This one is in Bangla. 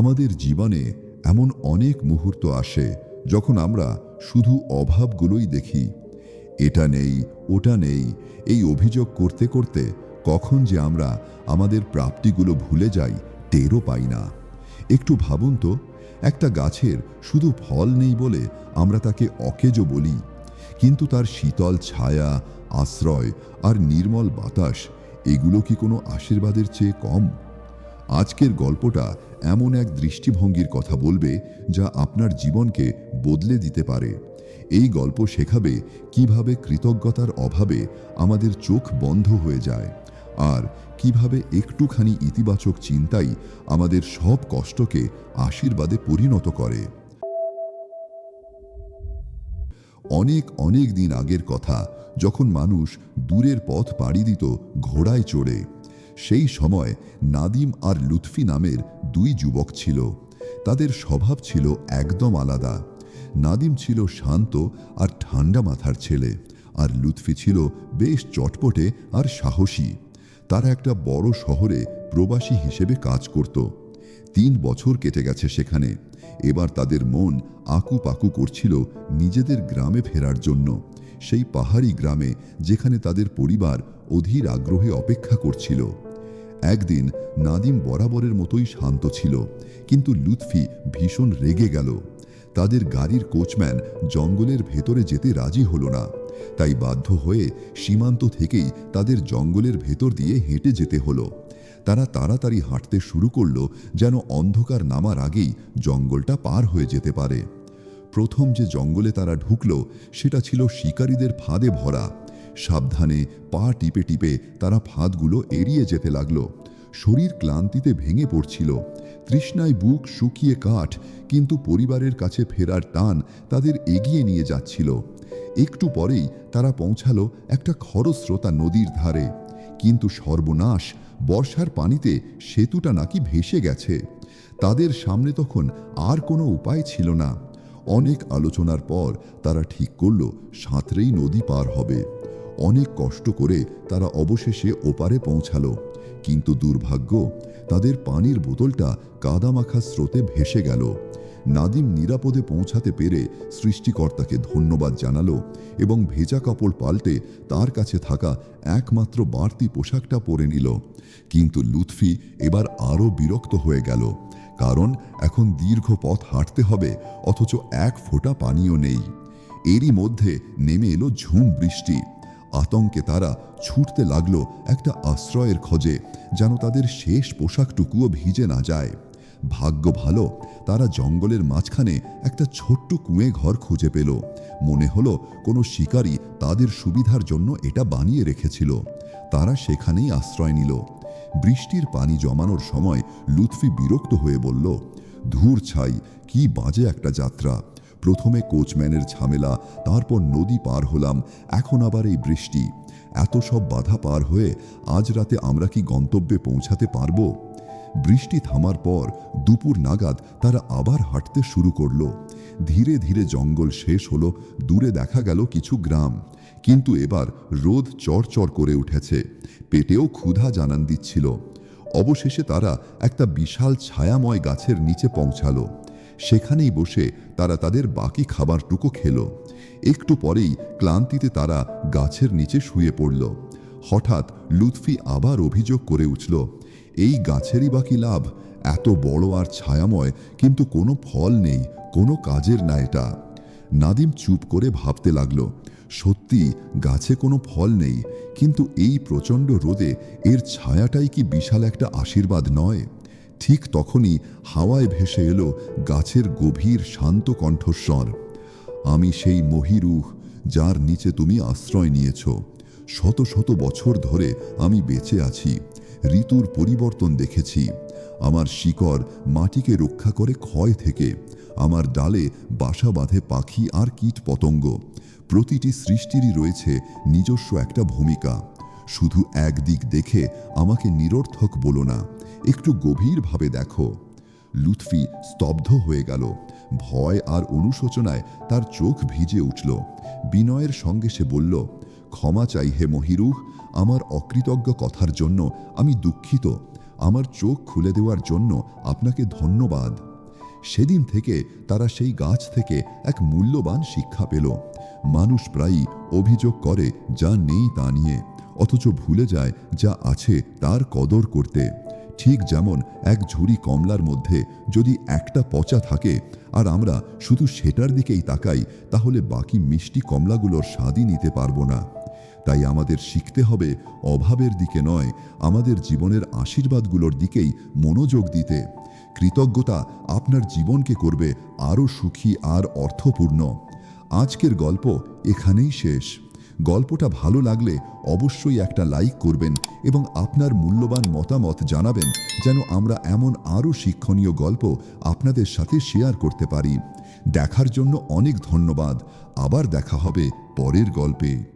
আমাদের জীবনে এমন অনেক মুহূর্ত আসে যখন আমরা শুধু অভাবগুলোই দেখি। এটা নেই, ওটা নেই, এই অভিযোগ করতে করতে কখন যে আমরা আমাদের প্রাপ্তিগুলো ভুলে যাই, টেরও পাই না। একটু ভাবুন তো, একটা গাছের শুধু ফল নেই বলে আমরা তাকে অকেজো বলি, কিন্তু তার শীতল ছায়া, আশ্রয় আর নির্মল বাতাস, এগুলো কি কোনো আশীর্বাদের চেয়ে কম? আজকের গল্পটা এমন এক দৃষ্টিভঙ্গির কথা বলবে যা আপনার জীবনকে বদলে দিতে পারে। এই গল্প শেখাবে কীভাবে কৃতজ্ঞতার অভাবে আমাদের চোখ বন্ধ হয়ে যায় আর কীভাবে একটুখানি ইতিবাচক চিন্তাই আমাদের সব কষ্টকে আশীর্বাদে পরিণত করে। অনেক অনেক দিন আগের কথা, যখন মানুষ দূরের পথ পাড়ি দিত, ঘোড়ায় চড়ে। সেই সময় নাদিম আর লুৎফি নামের দুই যুবক ছিল। তাদের স্বভাব ছিল একদম আলাদা। নাদিম ছিল শান্ত আর ঠান্ডা মাথার ছেলে আর লুৎফি ছিল বেশ চটপটে আর সাহসী। তারা একটা বড় শহরে প্রবাসী হিসেবে কাজ করত। তিন বছর কেটে গেছে সেখানে। এবার তাদের মন আকু পাকু করছিল নিজেদের গ্রামে ফেরার জন্য। সেই পাহাড়ি গ্রামে যেখানে তাদের পরিবার অধীর আগ্রহে অপেক্ষা করছিল। একদিন নাদিম বরাবরের মতোই শান্ত ছিল, কিন্তু লুৎফি ভীষণ রেগে গেল। তাদের গাড়ির কোচম্যান জঙ্গলের ভেতরে যেতে রাজি হলো না, তাই বাধ্য হয়ে সীমান্ত থেকেই তাদের জঙ্গলের ভেতর দিয়ে হেঁটে যেতে হলো। তারা তাড়াতাড়ি হাঁটতে শুরু করল, যেন অন্ধকার নামার আগেই জঙ্গলটা পার হয়ে যেতে পারে। প্রথম যে জঙ্গলে তারা ঢুকলো, সেটা ছিল শিকারীদের ফাঁদে ভরা। সাবধানে পা টিপে টিপে তারা ফাঁদগুলো এড়িয়ে যেতে লাগল। শরীর ক্লান্তিতে ভেঙে পড়ছিল। তৃষ্ণায় বুক শুকিয়ে কাঠ, কিন্তু পরিবারের কাছে ফেরার টান তাদের এগিয়ে নিয়ে যাচ্ছিল। একটু পরেই তারা পৌঁছালো একটা খরস্রোতা নদীর ধারে। কিন্তু সর্বনাশ, বর্ষার পানিতে সেতুটা নাকি ভেসে গেছে। তাদের সামনে তখন আর কোনো উপায় ছিল না। অনেক আলোচনার পর তারা ঠিক করল, সাঁতরেই নদী পার হবে। অনেক কষ্ট করে তারা অবশেষে ওপারে পৌঁছালো। কিন্তু দুর্ভাগ্য, তাদের পানির বোতলটা কাদামাখা স্রোতে ভেসে গেল। নাদিম নিরাপদে পৌঁছাতে পেরে সৃষ্টিকর্তাকে ধন্যবাদ জানালো এবং ভেজা কাপড় পাল্টে তার কাছে থাকা একমাত্র বাড়তি পোশাকটা পরে নিল। কিন্তু লুৎফি এবার আরও বিরক্ত হয়ে গেল, কারণ এখন দীর্ঘ পথ হাঁটতে হবে, অথচ এক ফোঁটা পানিও নেই। এরই মধ্যে নেমে এলো ঝুম বৃষ্টি। আতঙ্কে তারা ছুটতে লাগল একটা আশ্রয়ের খোঁজে, যেন তাদের শেষ পোশাকটুকুও ভিজে না যায়। ভাগ্য ভালো, তারা জঙ্গলের মাঝখানে একটা ছোট্ট কুঁয়ে ঘর খুঁজে পেল। মনে হলো কোনো শিকারী তাদের সুবিধার জন্য এটা বানিয়ে রেখেছিল। তারা সেখানেই আশ্রয় নিল। বৃষ্টির পানি জমানোর সময় লুৎফি বিরক্ত হয়ে বলল, ধূর ছাই, কি বাজে একটা যাত্রা। প্রথমে কোচম্যানের ঝামেলা, তারপর নদী পার হলাম, এখন আবার এই বৃষ্টি। এত সব বাধা পার হয়ে আজ রাতে আমরা কি গন্তব্যে পৌঁছাতে পারব? বৃষ্টি থামার পর দুপুর নাগাদ তারা আবার হাঁটতে শুরু করল। ধীরে ধীরে জঙ্গল শেষ হলো, দূরে দেখা গেল কিছু গ্রাম। কিন্তু এবার রোদ চড়চড় করে উঠেছে, পেটেও ক্ষুধা জানান দিচ্ছিল। অবশেষে তারা একটা বিশাল ছায়াময় গাছের নিচে পৌঁছালো। সেখানেই বসে তারা তাদের বাকি খাবারটুকু খেল। একটু পরেই ক্লান্তিতে তারা গাছের নিচে শুয়ে পড়ল। হঠাৎ লুৎফি আবার অভিযোগ করে উঠল, এই গাছেরই বাকি লাভ? এত বড় আর ছায়াময়, কিন্তু কোনো ফল নেই, কোনো কাজের না এটা। নাদিম চুপ করে ভাবতে লাগল, সত্যি গাছে কোনো ফল নেই, কিন্তু এই প্রচণ্ড রোদে এর ছায়াটাই কি বিশাল একটা আশীর্বাদ নয়? ঠিক তখনই হাওয়ায় ভেসে এলো গাছের গভীর শান্ত কণ্ঠস্বর। আমি সেই মহিরুহ যার নিচে তুমি আশ্রয় নিয়েছ। শত শত বছর ধরে আমি বেঁচে আছি, ঋতুর পরিবর্তন দেখেছি। আমার শিকড় মাটিকে রক্ষা করে ক্ষয় থেকে, আমার ডালে বাসা বাঁধে পাখি আর কীট পতঙ্গ প্রতিটি সৃষ্টিরই রয়েছে নিজস্ব একটা ভূমিকা। শুধু একদিক দেখে আমাকে নিরর্থক বলো না, একটু গভীরভাবে দেখো। লুৎফি স্তব্ধ হয়ে গেল। ভয় আর অনুশোচনায় তার চোখ ভিজে উঠল। বিনয়ের সঙ্গে সে বলল, ক্ষমা চাই হে মহিরুহ, আমার অকৃতজ্ঞ কথার জন্য আমি দুঃখিত। আমার চোখ খুলে দেওয়ার জন্য আপনাকে ধন্যবাদ। সেদিন থেকে তারা সেই গাছ থেকে এক মূল্যবান শিক্ষা পেল। মানুষ প্রায়ই অভিযোগ করে, যা নেই তা নিয়ে। অথচ ভুলে যায় যা আছে তার কদর করতে। ঠিক যেমন এক ঝুড়ি কমলার মধ্যে যদি একটা পচা থাকে, আর আমরা শুধু সেটার দিকেই তাকাই, তাহলে বাকি মিষ্টি কমলাগুলোর স্বাদই নিতে পারব না। তাই আমাদের শিখতে হবে অভাবের দিকে নয়, আমাদের জীবনের আশীর্বাদগুলোর দিকেই মনোযোগ দিতে। কৃতজ্ঞতা আপনার জীবনকে করবে আরও সুখী আর অর্থপূর্ণ। আজকের গল্প এখানেই শেষ। গল্পটা ভালো লাগলে অবশ্যই একটা লাইক করবেন এবং আপনার মূল্যবান মতামত জানাবেন যেন আমরা এমন আরও শিক্ষণীয় গল্প আপনাদের সাথে শেয়ার করতে পারি। দেখার জন্য অনেক ধন্যবাদ। আবার দেখা হবে পরের গল্পে।